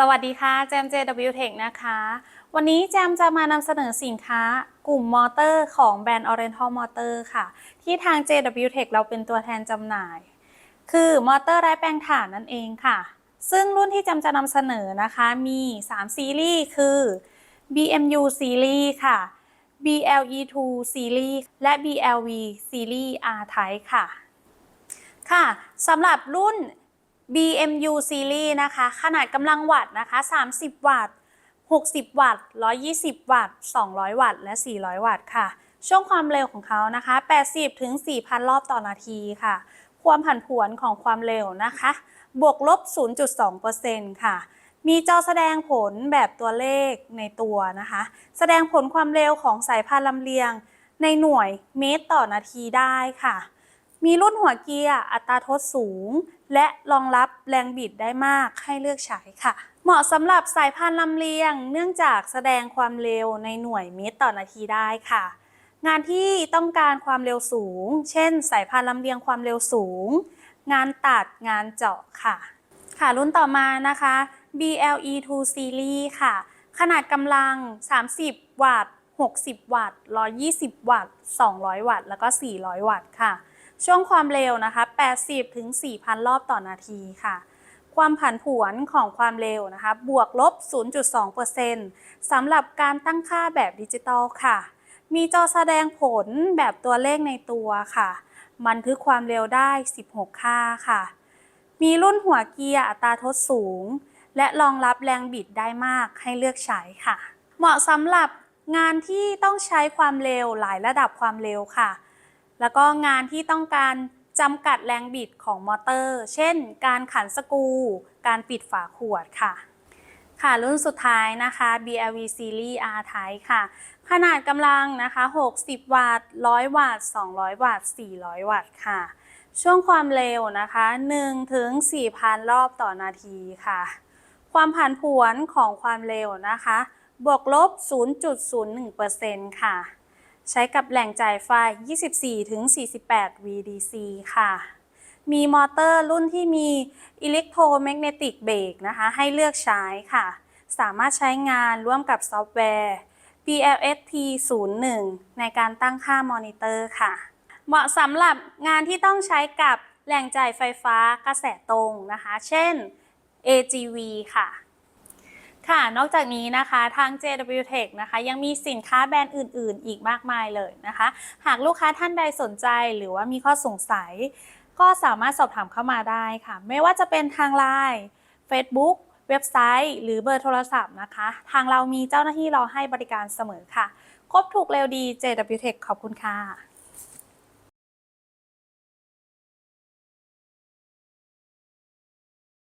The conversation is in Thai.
สวัสดีค่ะ แจม JW Tech นะคะ วันนี้แจมจะมานำเสนอสินค้ากลุ่มมอเตอร์ของแบรนด์ Oriental Motor ค่ะ ที่ทาง JW Tech เราเป็นตัวแทนจำหน่าย คือมอเตอร์ไร้แปลงถ่านนั่นเองค่ะ ซึ่งรุ่นที่แจมจะนำเสนอนะคะมี 3 ซีรีส์คือ BMU Series ค่ะ BLE2 Series และ BLV Series R Type ค่ะ ค่ะสำหรับรุ่น BMU Series นะคะ ขนาดกำลังวัตต์นะคะ 30 วัตต์ 60 วัตต์ 120 วัตต์ 200 วัตต์ และ 400 วัตต์ค่ะ ช่วงความเร็วของเขานะคะ 80 ถึง 4,000 รอบต่อนาทีค่ะ ความผันผวนของความเร็วนะคะ บวกลบ 0.2%ค่ะ มีจอแสดงผลแบบตัวเลขในตัวนะคะ แสดงผลความเร็วของสายพานลำเลียงในหน่วยเมตรต่อนาทีได้ค่ะ มีรุ่นหัวเกียร์อัตราทดสูง และรองรับแรงบิดได้มากให้เลือกใช้ค่ะ เหมาะสำหรับสายพานลำเลียง เนื่องจากแสดงความเร็วในหน่วยเมตรต่อนาทีได้ค่ะ งานที่ต้องการความเร็วสูง เช่น สายพานลำเลียงความเร็วสูง งานตัดงานเจาะค่ะ ค่ะรุ่นต่อมานะคะ BLE2 Series ค่ะ ขนาดกำลัง 30 วัตต์ 60 วัตต์ 120 วัตต์ 200 วัตต์ แล้วก็ 400 วัตต์ค่ะ ช่วงความเร็วนะคะ 80 ถึง 4,000 รอบต่อนาทีค่ะ ความผันผวนของความเร็วนะคะ บวกลบ 0.2%สำหรับการตั้งค่าแบบดิจิตอลค่ะ มีจอแสดงผลแบบตัวเลขในตัวค่ะ บันทึกความเร็วได้ 16 ค่าค่ะ มีรุ่นหัวเกียร์อัตราทดสูง และรองรับแรงบิดได้มากให้เลือกใช้ค่ะ เหมาะสำหรับงานที่ต้องใช้ความเร็วหลายระดับความเร็วค่ะ แล้วก็งานที่ต้องการจำกัดแรงบิดของมอเตอร์ เช่น การขันสกู การปิดฝาขวดค่ะ ค่ะรุ่นสุดท้ายนะคะ BLV Series R Type ค่ะ ขนาดกำลังนะคะ 60 วัตต์ 100 วัตต์ 200 วัตต์ 400 วัตต์ค่ะ ช่วงความเร็วนะคะ1ถึง4,000 รอบต่อนาทีค่ะ ความผันผวนของความเร็วนะคะ บวกลบ 0.01%ค่ะ ใช้กับแหล่งจ่ายไฟ 24-48 VDC ค่ะ มีมอเตอร์รุ่นที่มี Electromagnetic Brake นะคะ ให้เลือกใช้ค่ะ สามารถใช้งานร่วมกับซอฟต์แวร์ PLST 01ในการตั้งค่ามอนิเตอร์ค่ะ เหมาะสำหรับงานที่ต้องใช้กับแหล่งจ่ายไฟฟ้ากระแสตรงนะคะ เช่น AGV ค่ะ ค่ะ นอกจากนี้นะคะทาง JW Tech นะคะยังมีสินค้าแบรนด์อื่น ๆ อีกมากมายเลยนะคะ หากลูกค้าท่านใดสนใจหรือว่ามีข้อสงสัย ก็สามารถสอบถามเข้ามาได้ค่ะ ไม่ว่าจะเป็นทาง Line Facebook เว็บไซต์ หรือเบอร์โทรศัพท์นะคะ ทางเรามีเจ้าหน้าที่รอให้บริการเสมอค่ะ ครบถูกเร็วดี JW Tech ขอบคุณค่ะ